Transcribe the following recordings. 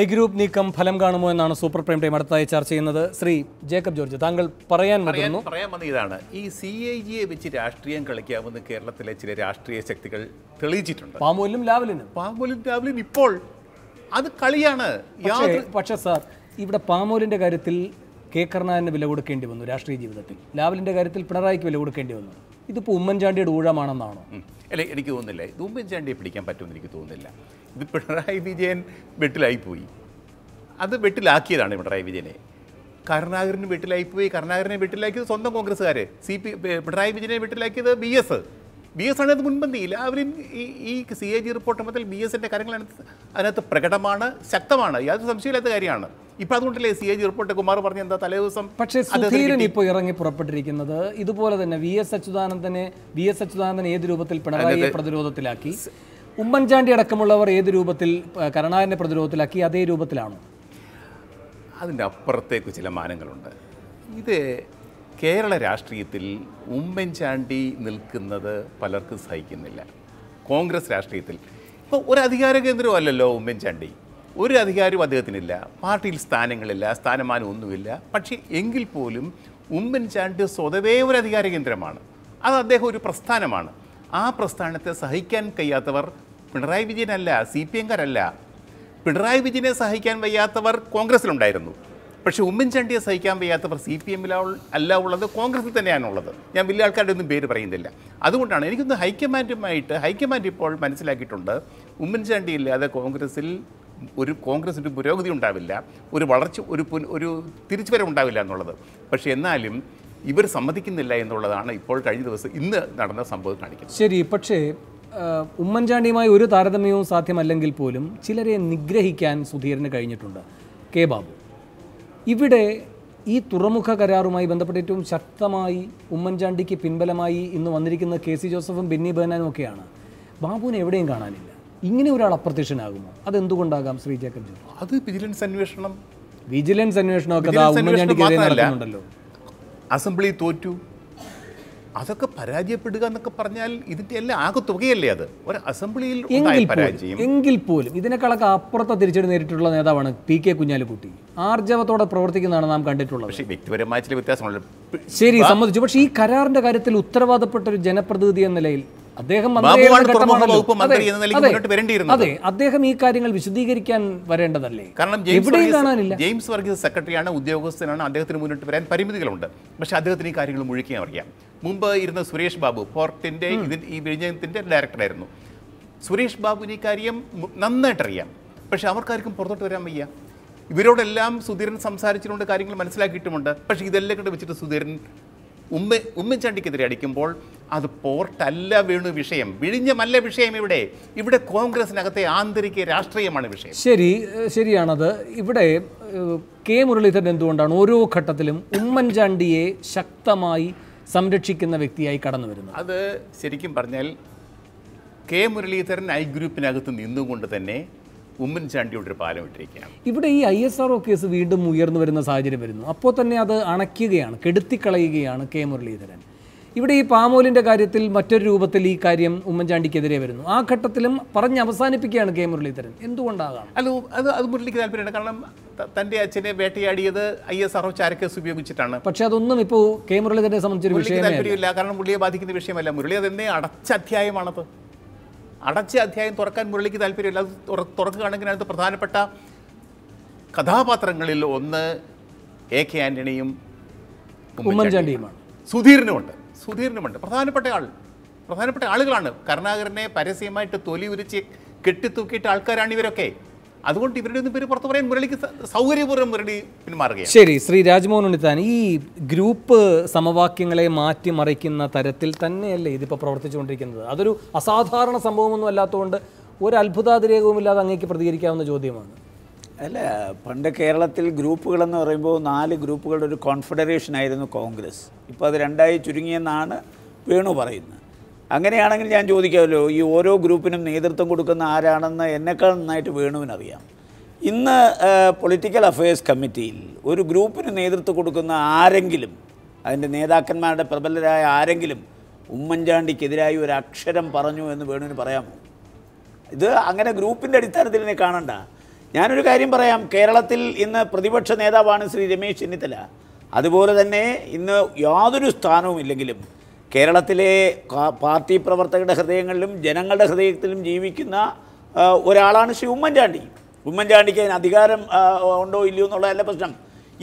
I group നീക്കം ഫലം കാണുമോ എന്നാണ് സൂപ്പർ പ്രൈം ടൈം അടുത്തായി ചർച്ച ചെയ്യുന്നത്. ശ്രീ ജേക്കബ് ജോർജ് താങ്കൾ പറയാൻ പറയുന്നു പറയാൻ വന്ന ഇതാണ്. ഈ സി ഐ ജിയെ വെച്ച് രാഷ്ട്രീയം കളിക്കാമെന്ന് കേരളത്തിലെ ചില രാഷ്ട്രീയ ശക്തികൾ തെളിയിച്ചിട്ടുണ്ട്. പാമ്പോലും ലാവലിനും. പാമ്പോലും രാവിലെയും ഇപ്പോൾ അത് കളിയാണ്. പക്ഷേ സാർ ഇവിടെ പാമൂലിന്റെ കാര്യത്തിൽ കെ കരുണാകരന് വില കൊടുക്കേണ്ടി വന്നു രാഷ്ട്രീയ ജീവിതത്തിൽ. ലാവലിന്റെ കാര്യത്തിൽ പിണറായിക്ക് വില കൊടുക്കേണ്ടി വന്നു. ഇതിപ്പോൾ ഉമ്മൻചാണ്ടിയുടെ ഊഴമാണെന്നാണോ. അല്ല എനിക്ക് തോന്നുന്നില്ല. ഇത് ഉമ്മൻചാണ്ടിയെ പിടിക്കാൻ പറ്റുമെന്ന് എനിക്ക് തോന്നുന്നില്ല. ഇത് പിണറായി വിജയൻ വെട്ടിലായി പോയി. അത് വെട്ടിലാക്കിയതാണ് പിണറായി വിജയനെ. കരുണാകരന് വെട്ടിലായി പോയി. കരുണാകരനെ വെട്ടിലാക്കിയത് സ്വന്തം കോൺഗ്രസ്സുകാർ സി പി പിണറായി വിജയനെ വെട്ടിലാക്കിയത് ബി എസ്. ബി എസ് ആണ് അത് മുൻപന്തിയിൽ എല്ലാവരും ഈ ഈ സി എ ജി റിപ്പോർട്ട് മുതൽ ബി എസിന്റെ കാര്യങ്ങൾ അതിനകത്ത് അതിനകത്ത് പ്രകടമാണ് ശക്തമാണ്. യാതൊരു സംശയമില്ലാത്ത കാര്യമാണ്. ഇപ്പം അതുകൊണ്ടല്ലേ C A G report Kumar പറഞ്ഞ എന്താ തലേദിവസം പക്ഷേ സുധീരൻ ഇപ്പോൾ ഇറങ്ങി പുറപ്പെട്ടിരിക്കുന്നത് ഇതുപോലെ തന്നെ വി എസ് അച്യുതാനന്ദനെ വി എസ് അച്യുതാനന്ദൻ ഏത് രൂപത്തിൽ പിണറായിയെ പ്രതിരോധത്തിലാക്കി? ഉമ്മൻചാണ്ടി അടക്കമുള്ളവർ ഏത് രൂപത്തിൽ കരുണാകരനെ പ്രതിരോധത്തിലാക്കി? അതേ രൂപത്തിലാണോ? അതിന്റെ അപ്പുറത്തേക്ക് ചില മാനങ്ങളുണ്ട്. ഇത് കേരള രാഷ്ട്രീയത്തിൽ ഉമ്മൻചാണ്ടി നിൽക്കുന്നത് പലർക്കും സഹിക്കുന്നില്ല. കോൺഗ്രസ് രാഷ്ട്രീയത്തിൽ. ഇപ്പോൾ ഒരു അധികാര കേന്ദ്രമല്ലല്ലോ ഉമ്മൻചാണ്ടി. ഒരു അധികാരവും അദ്ദേഹത്തിനില്ല. പാർട്ടിയിൽ സ്ഥാനങ്ങളില്ല സ്ഥാനമാനം ഒന്നുമില്ല. പക്ഷേ എങ്കിൽ പോലും ഉമ്മൻചാണ്ടി സ്വതവേ ഒരു അധികാര കേന്ദ്രമാണ്. അത് അദ്ദേഹം ഒരു പ്രസ്ഥാനമാണ്. ആ പ്രസ്ഥാനത്തെ സഹിക്കാൻ കഴിയാത്തവർ പിണറായി വിജയനല്ല സി പി എംകാരല്ല. പിണറായി വിജയനെ സഹിക്കാൻ വയ്യാത്തവർ കോൺഗ്രസിലുണ്ടായിരുന്നു പക്ഷേ ഉമ്മൻചാണ്ടിയെ സഹിക്കാൻ വയ്യാത്തവർ സി പി എമ്മിൽ അല്ല ഉള്ളത് കോൺഗ്രസിൽ തന്നെയാണുള്ളത് ഞാൻ വലിയ ആൾക്കാരുടെ ഒന്നും പേര് പറയുന്നില്ല. അതുകൊണ്ടാണ് എനിക്കൊന്ന് ഹൈക്കമാൻഡുമായിട്ട് ഹൈക്കമാൻഡ് ഇപ്പോൾ മനസ്സിലാക്കിയിട്ടുണ്ട്. ഉമ്മൻചാണ്ടി ഇല്ലാതെ കോൺഗ്രസിൽ ഒരു കോൺഗ്രസിന്റെ പുരോഗതി ഉണ്ടാവില്ല. ഒരു വളർച്ച ഒരു ഒരു തിരിച്ചുവരവ് ഉണ്ടാവില്ല എന്നുള്ളത്. പക്ഷേ എന്നാലും ഇവർ സമ്മതിക്കുന്നില്ല എന്നുള്ളതാണ് ഇപ്പോൾ കഴിഞ്ഞ ദിവസം ഇന്ന് നടന്ന സംഭവം കാണിക്കുന്നത്. ശരി പക്ഷേ ഉമ്മൻചാണ്ടിയുമായി ഒരു താരതമ്യവും സാധ്യമല്ലെങ്കിൽ പോലും ചിലരെ നിഗ്രഹിക്കാൻ സുധീരന് കഴിഞ്ഞിട്ടുണ്ട്. കെ ബാബു. ഇവിടെ ഈ തുറമുഖ കരാറുമായി ബന്ധപ്പെട്ട് ഏറ്റവും ശക്തമായി ഉമ്മൻചാണ്ടിക്ക് പിൻബലമായി ഇന്ന് വന്നിരിക്കുന്ന കെ സി ജോസഫും ബെന്നി ബഹനാനും ഒക്കെയാണ്. ബാബുവിനെ എവിടെയും കാണാനില്ല. ഇങ്ങനെ ഒരാൾ അപ്രത്യക്ഷനാകുമോ? അതെന്തുകൊണ്ടാകാം ശ്രീ ജേക്കബ് ജോർജ് അത് വിജിലൻസ് അന്വേഷണം. വിജിലൻസ് അന്വേഷണമൊക്കെ അന്വേഷണം ഉമ്മൻചാണ്ടിക്കെതിരെ നടക്കുന്നുണ്ടല്ലോ. അസംബ്ലി തോറ്റു. അതൊക്കെ പരാജയപ്പെടുക എന്നൊക്കെ പറഞ്ഞാൽ ഇതിന്റെ എല്ലാം ആകെ തുകയല്ലേ അത്? ഒരു അസംബ്ലിയിൽ ഉണ്ടായ എങ്കിൽ പോലും പരാജയം. എങ്കിൽ പോലും ഇതിനേക്കാളൊക്കെ അപ്പുറത്തെ തിരിച്ചടി നേരിട്ടുള്ള നേതാവാണ് പി കെ കുഞ്ഞാലിക്കുട്ടി. ആർജവത്തോടെ പ്രവർത്തിക്കുന്നതാണ് നാം കണ്ടിട്ടുള്ളത്. പക്ഷേ വ്യക്തിപരമായ ചില വ്യത്യാസങ്ങളുണ്ട്. ശരി സമ്മതിച്ചു. പക്ഷേ ഈ കരാറിന്റെ കാര്യത്തിൽ ഉത്തരവാദപ്പെട്ട ഒരു ജനപ്രതിനിധി എന്ന നിലയിൽ അദ്ദേഹം അതെ, അദ്ദേഹം ഈ കാര്യങ്ങൾ വിശദീകരിക്കാൻ വരേണ്ടതല്ലേ? കാരണം എവിടെയും കാണാനില്ല. ജെയിംസ് വർഗീസ് സെക്രട്ടറിയാണ് ഉദ്യോഗസ്ഥനാണ് അദ്ദേഹത്തിന് മുന്നോട്ട് വരാൻ പരിമിതികളുണ്ട്. പക്ഷെ അദ്ദേഹത്തിന് ഈ കാര്യങ്ങൾ മുഴുക്കാൻ അറിയാം മുമ്പ് ഇരുന്ന സുരേഷ് ബാബു പോർട്ടിന്റെ ഇതിന് ഈ വിഴിഞ്ഞത്തിന്റെ ഡയറക്ടറായിരുന്നു. സുരേഷ് ബാബുവിന് ഈ കാര്യം നന്നായിട്ടറിയാം. പക്ഷെ അവർക്കാർക്കും പുറത്തോട്ട് വരാൻ വയ്യ. ഇവരോടെല്ലാം സുധീരൻ സംസാരിച്ചിട്ടുണ്ട് കാര്യങ്ങൾ മനസ്സിലാക്കിയിട്ടുമുണ്ട്. പക്ഷേ ഇതെല്ലാം കണ്ട് വെച്ചിട്ട് സുധീരൻ ഉമ്മ ഉമ്മൻചാണ്ടിക്കെതിരെ അടിക്കുമ്പോൾ അത് പോർട്ടല്ല വീണു വിഷയം. വിഴിഞ്ഞമല്ല വിഷയം ഇവിടെ. ഇവിടെ കോൺഗ്രസിനകത്തെ ആന്തരിക രാഷ്ട്രീയമാണ് വിഷയം. ശരി ശരിയാണത്. ഇവിടെ കെ മുരളീധരൻ എന്തുകൊണ്ടാണ് ഓരോ ഘട്ടത്തിലും ഉമ്മൻചാണ്ടിയെ ശക്തമായി സംരക്ഷിക്കുന്ന വ്യക്തിയായി കടന്നു വരുന്നത് അത് ശരിക്കും പറഞ്ഞാൽ കെ മുരളീധരൻ ഐ ഗ്രൂപ്പിനകത്ത് നിന്നുകൊണ്ട് തന്നെ ഉമ്മൻചാണ്ടിയുടെ ഒരു പാലം ഇട്ടിരിക്കുകയാണ്. ഇവിടെ ഈ I S R O case വീണ്ടും ഉയർന്നു വരുന്ന സാഹചര്യം വരുന്നു. അപ്പോൾ തന്നെ അത് അണയ്ക്കുകയാണ് കെടുത്തിക്കളയുകയാണ് കെ മുരളീധരൻ. ഇവിടെ ഈ പാമോലിന്റെ കാര്യത്തിൽ മറ്റൊരു രൂപത്തിൽ ഈ കാര്യം ഉമ്മൻചാണ്ടിക്കെതിരെ വരുന്നു. ആ ഘട്ടത്തിലും പറഞ്ഞ് അവസാനിപ്പിക്കുകയാണ് കെ മുരളീധരൻ. എന്തുകൊണ്ടാകാം? അത് അത് അത് മുരളിക്ക് താല്പര്യമുണ്ട് കാരണം ത- തന്റെ അച്ഛനെ വേട്ടയാടിയത് ഐ എസ് ആർഒ ചാരക്കേസ് ഉപയോഗിച്ചിട്ടാണ്. പക്ഷെ അതൊന്നും ഇപ്പോൾ കെ മുരളീധരനെ സംബന്ധിച്ചൊരു വിഷയം താല്പര്യമില്ല. കാരണം മുരളിയെ ബാധിക്കുന്ന വിഷയമല്ല. മുരളി അതെന്നെ അടച്ച അധ്യായമാണത്. അടച്ച അധ്യായം തുറക്കാൻ മുരളിക്ക് താല്പര്യമില്ല. അത് തുറ- തുറക്കുകയാണെങ്കിൽ അതിനകത്ത് പ്രധാനപ്പെട്ട കഥാപാത്രങ്ങളിൽ ഒന്ന് എ കെ ആന്റണിയും ഉമ്മൻചാണ്ടിയുമാണ്. സുധീരനുമുണ്ട് സുധീരനുമുണ്ട് പ്രധാനപ്പെട്ട ആൾ. പ്രധാനപ്പെട്ട ആളുകളാണ്. കരുണാകരനെ പരസ്യമായിട്ട് തൊലി ഉരിച്ച് കെട്ടിത്തൂക്കിയിട്ട ആൾക്കാരാണ് ഇവരൊക്കെ. അതുകൊണ്ട് ഇവരുടെ ഒന്നും പേര് പുറത്തു പറയാൻ മുരളിക്ക് സൗകര്യപൂർവം മുരളി പിന്മാറുകയാണ്. ശരി ശ്രീ രാജ്മോഹൻ ഉണ്ണിത്താൻ ഈ ഗ്രൂപ്പ് സമവാക്യങ്ങളെ മാറ്റിമറിക്കുന്ന തരത്തിൽ തന്നെയല്ലേ ഇതിപ്പോൾ പ്രവർത്തിച്ചുകൊണ്ടിരിക്കുന്നത്? അതൊരു അസാധാരണ സംഭവമൊന്നും അല്ലാത്തതുകൊണ്ട് ഒരു അത്ഭുതാതിരേകവുമില്ലാതെ അങ്ങേക്ക് പ്രതികരിക്കാവുന്ന ചോദ്യമാണ്. അല്ല പണ്ട് കേരളത്തിൽ ഗ്രൂപ്പുകളെന്ന് പറയുമ്പോൾ നാല് ഗ്രൂപ്പുകളുടെ ഒരു കോൺഫെഡറേഷൻ ആയിരുന്നു കോൺഗ്രസ്. ഇപ്പോൾ അത് രണ്ടായി ചുരുങ്ങിയെന്നാണ് വേണു പറയുന്നത്. അങ്ങനെയാണെങ്കിൽ ഞാൻ ചോദിക്കാമല്ലോ ഈ ഓരോ ഗ്രൂപ്പിനും നേതൃത്വം കൊടുക്കുന്ന ആരാണെന്ന് എന്നെക്കാൾ നന്നായിട്ട് വേണുവിനറിയാം. ഇന്ന് പൊളിറ്റിക്കൽ അഫയേഴ്സ് കമ്മിറ്റിയിൽ ഒരു ഗ്രൂപ്പിന് നേതൃത്വം കൊടുക്കുന്ന ആരെങ്കിലും അതിന്റെ നേതാക്കന്മാരുടെ പ്രബലരായ ആരെങ്കിലും ഉമ്മൻചാണ്ടിക്കെതിരായി ഒരു അക്ഷരം പറഞ്ഞു എന്ന് വേണുവിന് പറയാമോ? ഇത് അങ്ങനെ ഗ്രൂപ്പിന്റെ അടിസ്ഥാനത്തിൽ ഇതിനെ കാണണ്ട. ഞാനൊരു കാര്യം പറയാം കേരളത്തിൽ ഇന്ന് പ്രതിപക്ഷ നേതാവാണ് ശ്രീ രമേശ് ചെന്നിത്തല. അതുപോലെ തന്നെ ഇന്ന് യാതൊരു സ്ഥാനവും ഇല്ലെങ്കിലും കേരളത്തിലെ പാർട്ടി പ്രവർത്തകരുടെ ഹൃദയങ്ങളിലും ജനങ്ങളുടെ ഹൃദയത്തിലും ജീവിക്കുന്ന ഒരാളാണ് ശ്രീ ഉമ്മൻചാണ്ടി. ഉമ്മൻചാണ്ടിക്ക് അതിന് അധികാരം ഉണ്ടോ ഇല്ലയോ എന്നുള്ളതല്ല പ്രശ്നം.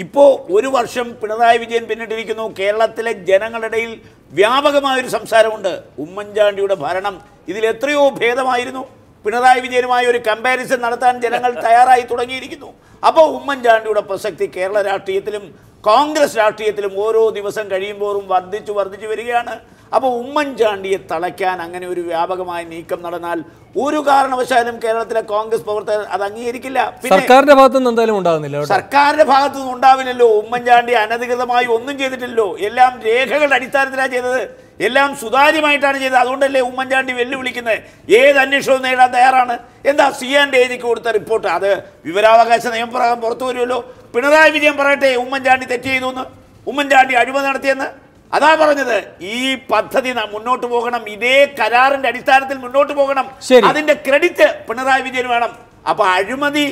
ഇപ്പോൾ ഒരു വർഷം പിണറായി വിജയൻ പിന്നിട്ടിരിക്കുന്നു. കേരളത്തിലെ ജനങ്ങളിടയിൽ വ്യാപകമായൊരു സംസാരമുണ്ട്. ഉമ്മൻചാണ്ടിയുടെ ഭരണം ഇതിൽ എത്രയോ ഭേദമായിരുന്നു. പിണറായി വിജയനുമായി ഒരു കമ്പാരിസൺ നടത്താൻ ജനങ്ങൾ തയ്യാറായി തുടങ്ങിയിരിക്കുന്നു. അപ്പോൾ ഉമ്മൻചാണ്ടിയുടെ പ്രസക്തി കേരള രാഷ്ട്രീയത്തിലും കോൺഗ്രസ് രാഷ്ട്രീയത്തിലും ഓരോ ദിവസം കഴിയുമ്പോഴും വർദ്ധിച്ചു വർദ്ധിച്ചു വരികയാണ്. അപ്പോൾ ഉമ്മൻചാണ്ടിയെ തളയ്ക്കാൻ അങ്ങനെ ഒരു വ്യാപകമായ നീക്കം നടന്നാൽ ഒരു കാരണവശാലും കേരളത്തിലെ കോൺഗ്രസ് പ്രവർത്തകർ അത് അംഗീകരിക്കില്ല. പിന്നെ സർക്കാരിന്റെ ഭാഗത്തുനിന്ന് എന്തായാലും ഉണ്ടാകുന്നില്ല സർക്കാരിന്റെ ഭാഗത്തുനിന്ന് ഉണ്ടാവില്ലല്ലോ. ഉമ്മൻചാണ്ടി അനധികൃതമായി ഒന്നും ചെയ്തിട്ടില്ലല്ലോ. എല്ലാം രേഖകളുടെ അടിസ്ഥാനത്തിലാണ് ചെയ്തത്. എല്ലാം സുതാര്യമായിട്ടാണ് ചെയ്തത്. അതുകൊണ്ടല്ലേ ഉമ്മൻചാണ്ടി വെല്ലുവിളിക്കുന്നത്? ഏത് അന്വേഷണവും നേടാൻ തയ്യാറാണ്? എന്താ സി ആൻഡ് എജിക്ക് കൊടുത്ത റിപ്പോർട്ട്? അത് വിവരാവകാശ നിയമപ്രകാരം പുറത്തു വരുമല്ലോ. പിണറായി വിജയൻ പറയട്ടെ ഉമ്മൻചാണ്ടി തെറ്റ് ചെയ്തു എന്ന്. ഉമ്മൻചാണ്ടി അഴിമതി നടത്തിയെന്ന്. അതാ പറഞ്ഞത് ഈ പദ്ധതി മുന്നോട്ട് പോകണം ഇതേ കരാറിന്റെ അടിസ്ഥാനത്തിൽ മുന്നോട്ട് പോകണം. അതിന്റെ ക്രെഡിറ്റ് പിണറായി വിജയൻ വേണം. അപ്പൊ അഴിമതി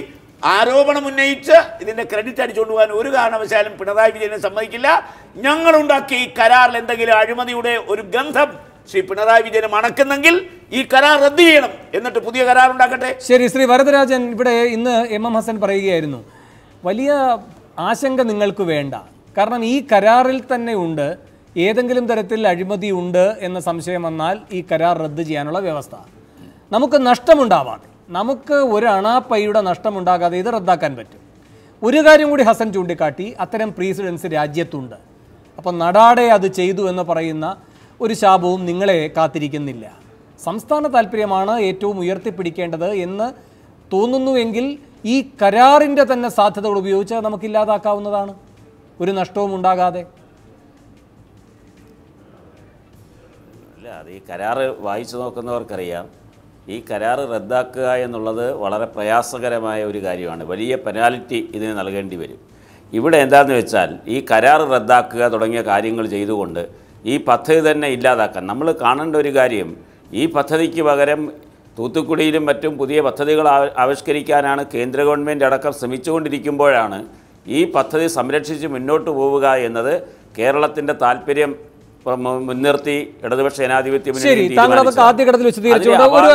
ആരോപണം ഉന്നയിച്ച് ഇതിന്റെ ക്രെഡിറ്റ് അടിച്ചുകൊണ്ട് പോകാൻ ഒരു കാരണവശാലും പിണറായി വിജയനെ സമ്മതിക്കില്ല. ഞങ്ങൾ ഉണ്ടാക്കിയ ഈ കരാറിൽ എന്തെങ്കിലും അഴിമതിയുടെ ഒരു ഗന്ധം ശ്രീ പിണറായി വിജയൻ മണക്കുന്നെങ്കിൽ ഈ കരാർ റദ്ദ് ചെയ്യണം. എന്നിട്ട് പുതിയ കരാർ ഉണ്ടാക്കട്ടെ. ശരി ശ്രീ വരദരാജൻ ഇവിടെ ഇന്ന് എം എം ഹസൻ പറയുകയായിരുന്നു വലിയ ആശങ്ക നിങ്ങൾക്ക് വേണ്ട. കാരണം ഈ കരാറിൽ തന്നെ ഉണ്ട്. ഏതെങ്കിലും തരത്തിൽ അഴിമതി ഉണ്ട് എന്ന സംശയം വന്നാൽ ഈ കരാർ റദ്ദ് ചെയ്യാനുള്ള വ്യവസ്ഥ. നമുക്ക് നഷ്ടമുണ്ടാവാതെ നമുക്ക് ഒരു അണാപ്പൈയുടെ നഷ്ടമുണ്ടാകാതെ ഇത് റദ്ദാക്കാൻ പറ്റും. ഒരു കാര്യം കൂടി ഹസൻ ചൂണ്ടിക്കാട്ടി അത്തരം പ്രീസിഡൻസ് രാജ്യത്തുണ്ട്. അപ്പോൾ നടാടെ അത് ചെയ്തു എന്ന് പറയുന്ന ഒരു ശാപവും നിങ്ങളെ കാത്തിരിക്കുന്നില്ല. സംസ്ഥാന താല്പര്യമാണ് ഏറ്റവും ഉയർത്തിപ്പിടിക്കേണ്ടത് എന്ന് തോന്നുന്നുവെങ്കിൽ ഈ കരാറിന്റെ തന്നെ സാധ്യതകൾ ഉപയോഗിച്ച് നമുക്കില്ലാതാക്കാവുന്നതാണ്. ഒരു നഷ്ടവും ഉണ്ടാകാതെ. അല്ല അത് ഈ കരാറ് വായിച്ചു നോക്കുന്നവർക്കറിയാം. ഈ കരാറ് റദ്ദാക്കുക എന്നുള്ളത് വളരെ പ്രയാസകരമായ ഒരു കാര്യമാണ്. വലിയ പെനാൽറ്റി ഇതിന് നൽകേണ്ടി വരും. ഇവിടെ എന്താണെന്ന് വെച്ചാൽ ഈ കരാർ റദ്ദാക്കുക തുടങ്ങിയ കാര്യങ്ങൾ ചെയ്തുകൊണ്ട് ഈ പദ്ധതി തന്നെ ഇല്ലാതാക്കാൻ. നമ്മൾ കാണേണ്ട ഒരു കാര്യം ഈ പദ്ധതിക്ക് പകരം തൂത്തുക്കുടിയിലും മറ്റും പുതിയ പദ്ധതികൾ ആവ- ആവിഷ്കരിക്കാനാണ് കേന്ദ്ര ഗവൺമെന്റ് അടക്കം ശ്രമിച്ചുകൊണ്ടിരിക്കുമ്പോഴാണ് ഈ പദ്ധതി സംരക്ഷിച്ച് മുന്നോട്ട് പോവുക എന്നത് കേരളത്തിന്റെ താല്പര്യം മുൻനിർത്തി ഇടതുപക്ഷ ജനാധിപത്യ ഒരു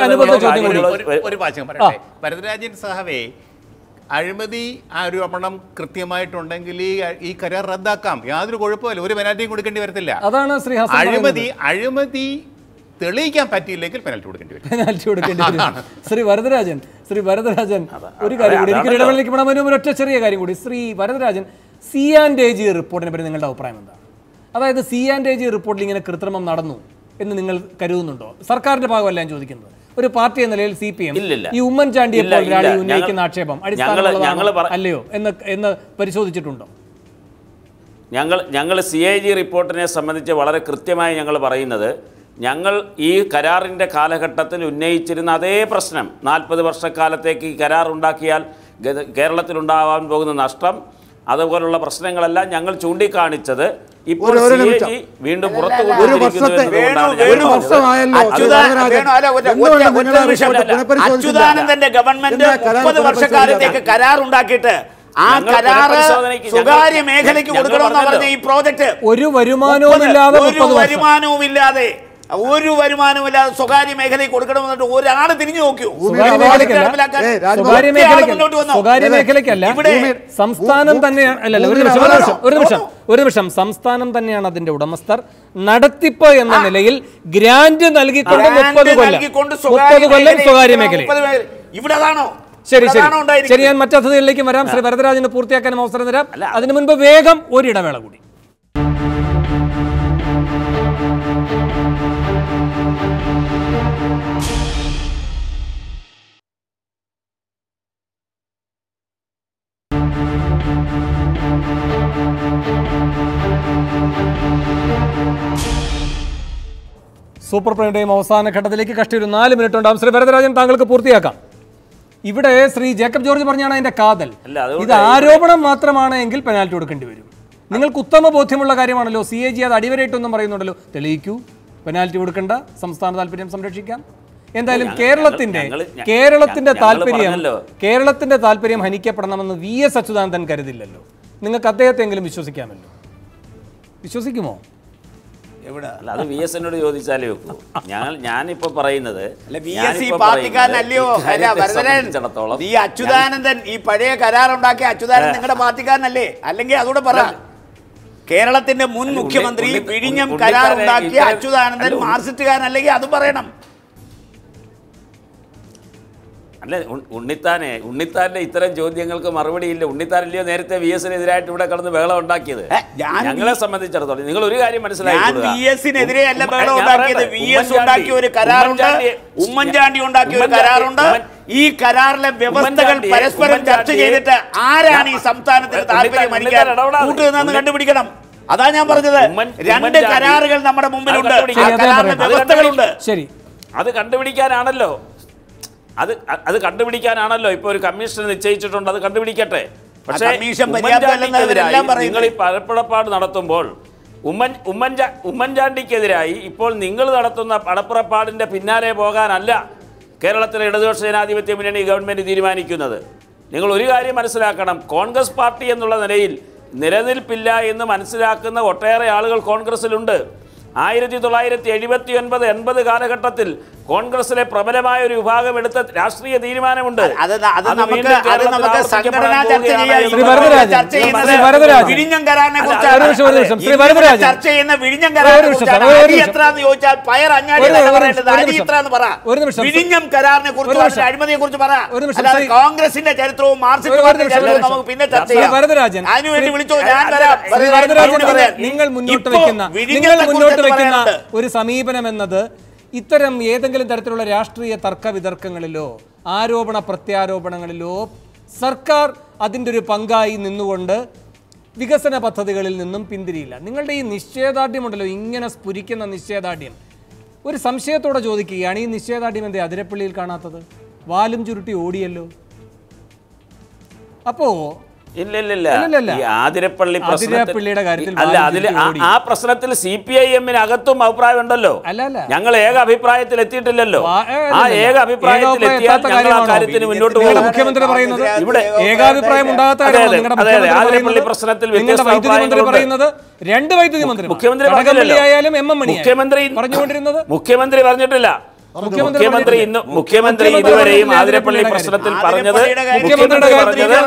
അനുബന്ധ ചോദ്യം കൂടി. ഒരു- ഒരു വാചകം പറയട്ടെ. ഭരതരാജൻ സഹവേ അഴിമതി ആരോപണം കൃത്യമായിട്ടുണ്ടെങ്കിൽ ഈ ഈ കരാർ റദ്ദാക്കാം. യാതൊരു കുഴപ്പമില്ല ഒരു പെനാൽറ്റിയും കൊടുക്കേണ്ടി വരത്തില്ല. അതാണ് അഴിമതി അഴിമതി തെളിയിക്കാൻ പറ്റിയില്ലെങ്കിൽ പെനൽറ്റി കൊടുക്കേണ്ടി വരും. പെനാൽറ്റി കൊടുക്കേണ്ടി വരും. ശ്രീ വരദരാജൻ ശ്രീ വരദരാജൻ ഒരു കാര്യം കൂടി എനിക്ക് ഇടവേളയിലേക്ക് പോകണം അതിന് ഒരൊറ്റ ചെറിയ കാര്യം കൂടി. Shri Varadarajan C and A G റിപ്പോർട്ടിനെ പറ്റി നിങ്ങളുടെ അഭിപ്രായം എന്താ അതായത് സി ആൻഡ് എ ജി റിപ്പോർട്ടിൽ ഇങ്ങനെ കൃത്രിമം നടന്നു എന്ന് നിങ്ങൾ കരുതുന്നുണ്ടോ? സർക്കാരിന്റെ ഭാഗമല്ല ഞാൻ ചോദിക്കുന്നത്. ഒരു പാർട്ടി എന്ന നിലയിൽ സി പി എം ഈ ഉമ്മൻചാണ്ടിയെ പോലെ ഉന്നയിക്കുന്ന ആക്ഷേപം അടിസ്ഥാന അടിസ്ഥാനമുള്ളതാണോ അല്ലയോ എന്ന് എന്ന് പരിശോധിച്ചിട്ടുണ്ടോ? ഞങ്ങൾ ഞങ്ങൾ സി ഐ ജി റിപ്പോർട്ടിനെ സംബന്ധിച്ച് വളരെ കൃത്യമായി ഞങ്ങൾ പറയുന്നത് ഞങ്ങൾ ഈ കരാറിന്റെ കാലഘട്ടത്തിൽ ഉന്നയിച്ചിരുന്ന അതേ പ്രശ്നം നാൽപ്പത് വർഷക്കാലത്തേക്ക് ഈ കരാർ ഉണ്ടാക്കിയാൽ കേരളത്തിലുണ്ടാവാൻ പോകുന്ന നഷ്ടം അതുപോലുള്ള പ്രശ്നങ്ങളെല്ലാം ഞങ്ങൾ ചൂണ്ടിക്കാണിച്ചത്. ഇപ്പോൾ വീണ്ടും പുറത്തു? അച്യുതാനന്ദന്റെ ഗവൺമെന്റ് മുപ്പത് വർഷക്കാലത്തേക്ക്? കരാർ ഉണ്ടാക്കിയിട്ട് ആ കരാറ് സ്വകാര്യ മേഖലയ്ക്ക് കൊടുക്കണമെന്ന് പറഞ്ഞ ഈ പ്രോജക്ട് ഒരു വരുമാനവും ഇല്ലാതെ ഒരു വരുമാനവും ഇല്ലാതെ ഒരു വരുമാനമില്ലാതെ സ്വകാര്യ മേഖലയിൽ കൊടുക്കണമെന്നിട്ട് ഒരാൾ തിരിഞ്ഞു നോക്കിയോ? സ്വകാര്യ മേഖലയ്ക്കല്ല. ഇവിടെ സംസ്ഥാനം തന്നെയാണ് ഒരു നിമിഷം ഒരു നിമിഷം ഒരു നിമിഷം സംസ്ഥാനം തന്നെയാണ് അതിന്റെ ഉടമസ്ഥർ. നടത്തിപ്പ് എന്ന നിലയിൽ ഗ്രാന്റ് നൽകിക്കൊണ്ട് മുപ്പത് കൊല്ലം. മുപ്പത് സ്വകാര്യ കൊല്ലം സ്വകാര്യ മേഖല. ഇവിടെ അതാണോ ശരി ശരി. ശരി ഞാൻ ഞാൻ മറ്റതിഥികളിലേക്ക് വരാം. ശ്രീ വരദരാജന് പൂർത്തിയാക്കാനും അവസരം തരാം. അതിനു മുൻപ് വേഗം ഒരിടവേള കൂടി. സൂപ്പർ പ്രൈമിന്റെയും അവസാന ഘട്ടത്തിലേക്ക് കഷ്ടി ഒരു നാല് മിനിറ്റ് ഉണ്ടാകും ശ്രീ വരദരാജൻ താങ്കൾക്ക് പൂർത്തിയാക്കാം. ഇവിടെ ശ്രീ ജേക്കബ് ജോർജ് പറഞ്ഞാണ് അതിന്റെ കാതൽ. ഇത് ആരോപണം മാത്രമാണ് എങ്കിൽ പെനാൽറ്റി കൊടുക്കേണ്ടി വരും. നിങ്ങൾക്ക് ഉത്തമ ബോധ്യമുള്ള കാര്യമാണല്ലോ. സി എ ജി അത് അടിവരയിട്ടൊന്നും പറയുന്നുണ്ടല്ലോ. തെളിയിക്കൂ. പെനാൽറ്റി കൊടുക്കേണ്ട. സംസ്ഥാന താല്പര്യം സംരക്ഷിക്കാം. എന്തായാലും കേരളത്തിന്റെ കേരളത്തിന്റെ താല്പര്യം കേരളത്തിന്റെ താല്പര്യം ഹനിക്കപ്പെടണമെന്ന് വി എസ് അച്യുതാനന്ദൻ കരുതില്ലല്ലോ. നിങ്ങൾക്ക് അദ്ദേഹത്തെങ്കിലും വിശ്വസിക്കാമല്ലോ. വിശ്വസിക്കുമോ? എവിടെ? അല്ല അത് വി എസ് എന്നോട് ചോദിച്ചാലേ വെക്കൂ ഞാൻ ഞാനിപ്പോ പറയുന്നത് സംബന്ധിച്ചിടത്തോളം ഈ അച്യുതാനന്ദൻ ഈ പഴയ കരാറുണ്ടാക്കിയ അച്യുതാനന്ദൻ നിങ്ങളുടെ പാർട്ടിക്കാരനല്ലേ? അല്ലെങ്കിൽ അതുകൂടെ പറ. കേരളത്തിന്റെ മുൻ മുഖ്യമന്ത്രി പിഴിഞ്ഞം കരാറുണ്ടാക്കിയ അച്യുതാനന്ദൻ മാർസിറ്റുകാരനല്ലെങ്കിൽ അത് പറയണം? അല്ല ഉണ്ണിത്താനെ ഉണ്ണിത്താന്റെ ഇത്തരം ചോദ്യങ്ങൾക്ക് മറുപടിയില്ല ഉണ്ണിത്താനല്ലയോ നേരത്തെ വി എസിനെതിരായിട്ട് ഇവിടെ കടന്ന് ബഹളം ഉണ്ടാക്കിയത്? ഞങ്ങളെ സംബന്ധിച്ചിടത്തോളം നിങ്ങൾ ഒരു കാര്യം ഉമ്മൻചാണ്ടി- ഉണ്ടാക്കിയ ഒരു കരാറുണ്ട്. ഉമ്മൻചാണ്ടി- ഉമ്മൻചാണ്ടി ഉണ്ടാക്കിയ ഒരു കരാറുണ്ട്. ഈ കരാറിലെ വ്യവസ്ഥകൾ പരസ്പരം ചർച്ച ചെയ്തിട്ട് ആരാണ് ഈ സംസ്ഥാനത്തിന് താല്പര്യം കണ്ടുപിടിക്കണം. അതാ ഞാൻ പറഞ്ഞത്. രണ്ട് കരാറുകൾ നമ്മുടെ മുമ്പിലുണ്ട്. വ്യവസ്ഥകളുണ്ട്. ശരി. അത് കണ്ടുപിടിക്കാനാണല്ലോ. അത് അത് കണ്ടുപിടിക്കാനാണല്ലോ. ഇപ്പോൾ ഒരു കമ്മീഷൻ നിശ്ചയിച്ചിട്ടുണ്ട് അത് കണ്ടുപിടിക്കട്ടെ. പക്ഷേ നിങ്ങൾ ഈ പടപ്പുറപ്പാട് നടത്തുമ്പോൾ ഉമ്മൻ ഉമ്മൻചാ ഉമ്മൻചാണ്ടിക്കെതിരായി ഇപ്പോൾ നിങ്ങൾ നടത്തുന്ന പടപ്പുറപ്പാടിന്റെ പിന്നാലെ പോകാനല്ല കേരളത്തിലെ ഇടതുപക്ഷ ജനാധിപത്യ മുന്നണി ഗവൺമെന്റ് തീരുമാനിക്കുന്നത്. നിങ്ങൾ ഒരു കാര്യം മനസ്സിലാക്കണം. കോൺഗ്രസ് പാർട്ടി എന്നുള്ള നിലയിൽ നിലനിൽപ്പില്ല എന്ന് മനസ്സിലാക്കുന്ന ഒട്ടേറെ ആളുകൾ കോൺഗ്രസിലുണ്ട് ആയിരത്തി തൊള്ളായിരത്തി എഴുപത്തി ഒൻപത് എൺപത് കാലഘട്ടത്തിൽ കോൺഗ്രസിലെ പ്രബലമായ ഒരു വിഭാഗം എടുത്ത രാഷ്ട്രീയ തീരുമാനമുണ്ട്. വിഴിഞ്ഞം കരാറിനെ കുറിച്ച് അഴിമതിയെ കുറിച്ച് പറ. കോൺഗ്രസിന്റെ ചരിത്രവും മാർക്സിസ്റ്റ് പിന്നെ ചർച്ച ചെയ്യാം. അതിനുവേണ്ടി വിളിച്ചോ? ഞാൻ വരാം നിങ്ങൾ- മുന്നോട്ട് വെക്കുന്ന നിങ്ങൾ മുന്നോട്ട് വെക്കുന്ന ഒരു സമീപനം എന്നത് ഇത്തരം ഏതെങ്കിലും തരത്തിലുള്ള രാഷ്ട്രീയ തർക്ക വിതർക്കങ്ങളിലോ ആരോപണ പ്രത്യാരോപണങ്ങളിലോ സർക്കാർ അതിന്റെ ഒരു പങ്കായി നിന്നുകൊണ്ട് വികസന പദ്ധതികളിൽ നിന്നും പിന്തിരിയില്ല. നിങ്ങളുടെ ഈ നിശ്ചയദാർഢ്യമുണ്ടല്ലോ ഇങ്ങനെ സ്ഫുരിക്കുന്ന നിശ്ചയദാർഢ്യം. ഒരു സംശയത്തോടെ ചോദിക്കുകയാണ് ഈ നിശ്ചയദാർഢ്യം എന്തേ അതിരപ്പള്ളിയിൽ കാണാത്തത്? വാലും ചുരുട്ടി ഓടിയല്ലോ. അപ്പോ ഇല്ല ഇല്ല ഇല്ല ഇല്ലില്ല. ഈ ആതിരപ്പള്ളി പ്രശ്നത്തിൽ- ആതിരപ്പള്ളിയുടെ കാര്യത്തിൽ അല്ല അതിൽ ആ പ്രശ്നത്തിൽ സി പി ഐ എമ്മിന് അകത്തും അഭിപ്രായം ഉണ്ടല്ലോ അല്ല, അല്ല. ഞങ്ങൾ ഏക അഭിപ്രായത്തിൽ എത്തിയിട്ടില്ലല്ലോ. ആ ഏക അഭിപ്രായത്തിൽ എത്തിയാൽ എത്താത്ത ഞങ്ങൾ ആ കാര്യത്തിന് മുന്നോട്ട് പോകും. മുഖ്യമന്ത്രി പറയുന്നത് ഇവിടെ ഏകാഭിപ്രായം ആതിരപ്പള്ളി പ്രശ്നത്തിൽ പറയുന്നത് രണ്ട് വൈദ്യുതി മന്ത്രി മുഖ്യമന്ത്രി മുഖ്യമന്ത്രി പറഞ്ഞിട്ടില്ല. മുഖ്യമന്ത്രി ഇന്ന് മുഖ്യമന്ത്രി ഇതുവരെയും ആതിരപ്പള്ളി പ്രശ്നത്തിൽ. പറഞ്ഞത് മുഖ്യമന്ത്രി പറഞ്ഞിട്ടില്ല.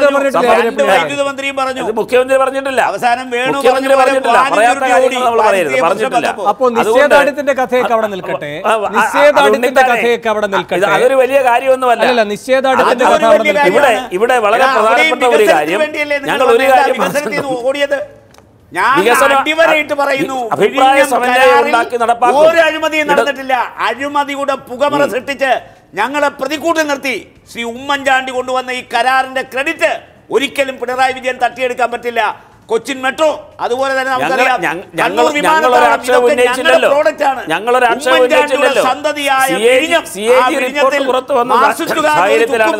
മുഖ്യമന്ത്രി പറഞ്ഞിട്ടില്ല. അവസാനം വേണു മുഖ്യമന്ത്രി പറഞ്ഞിട്ടില്ല. പറയാത്ത കാര്യങ്ങൾ നമ്മൾ. പറയരുത്. പറഞ്ഞിട്ടില്ല. ചുരുട്ടി അപ്പോ നിശ്ചയദാർഢ്യത്തിന്റെ കഥയൊക്കെ അവിടെ നിൽക്കട്ടെ? ആ, ആ, നിശ്ചയദാർഢ്യത്തിന്റെ കഥയൊക്കെ അവിടെ നിൽക്കട്ടെ? അതൊരു വലിയ കാര്യമൊന്നുമല്ല. അല്ല നിശ്ചയദാർഢ്യത്തിന്റെ കഥ ഇവിടെ ഇവിടെ വളരെ പ്രധാനപ്പെട്ട ഒരു കാര്യം ഞങ്ങൾ ഒരു കാര്യം അടിവരയിട്ട് പറയുന്നു. ഒരു അഴിമതിയും നടന്നിട്ടില്ല. അഴിമതിയുടെ പുകമറ സൃഷ്ടിച്ച് ഞങ്ങളെ പ്രതികൂട്ടി നിർത്തി. ശ്രീ ഉമ്മൻചാണ്ടി കൊണ്ടുവന്ന ഈ കരാറിന്റെ ക്രെഡിറ്റ് ഒരിക്കലും പിണറായി വിജയൻ തട്ടിയെടുക്കാൻ പറ്റില്ല. കൊച്ചിൻ മെട്രോ അതുപോലെ തന്നെ നമുക്കറിയാം.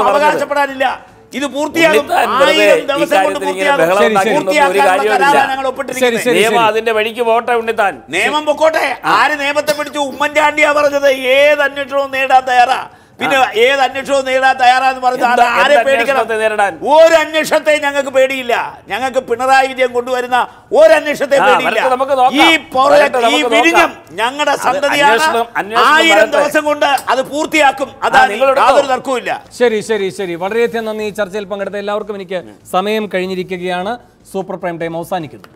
അവകാശപ്പെടാനില്ല. ഇത് പൂർത്തിയാകും. ആയിരം ദിവസം കൊണ്ട് പൂർത്തിയാകും. നിയമം അതിന്റെ വഴിക്ക് പോട്ടെ ഉണ്ണിത്താൻ. നിയമം പൊക്കോട്ടെ. ആര് നിയമത്തെ പിടിച്ചു ഉമ്മൻചാണ്ടിയാ പറഞ്ഞത്. ഏത് അന്വേഷണവും നേടാൻ തയ്യാറാ. പിന്നെ ഏത് അന്വേഷണവും നേടാൻ തയ്യാറാന്ന് പറഞ്ഞാൽ ആരെ പേടിക്കണം? നേരിടാൻ? ഒരു അന്വേഷണത്തെ ഞങ്ങൾക്ക് പേടിയില്ല. ഞങ്ങൾക്ക് പിണറായി വിജയൻ കൊണ്ടുവരുന്ന ഒരു അന്വേഷണത്തെ പേടിയില്ല. ഈ ഈ വിരിഞ്ഞം ഞങ്ങളുടെ അത് സന്തതിയാണ് ആയിരം ദിവസം കൊണ്ട് അത് പൂർത്തിയാക്കും. അതാണ്? യാതൊരു തർക്കവും ശരി ശരി ശരി. വളരെയധികം നന്ദി ഈ ചർച്ചയിൽ പങ്കെടുത്ത എല്ലാവർക്കും എനിക്ക് സമയം കഴിഞ്ഞിരിക്കുകയാണ്. സൂപ്പർ പ്രൈം ടൈം അവസാനിക്കുന്നു.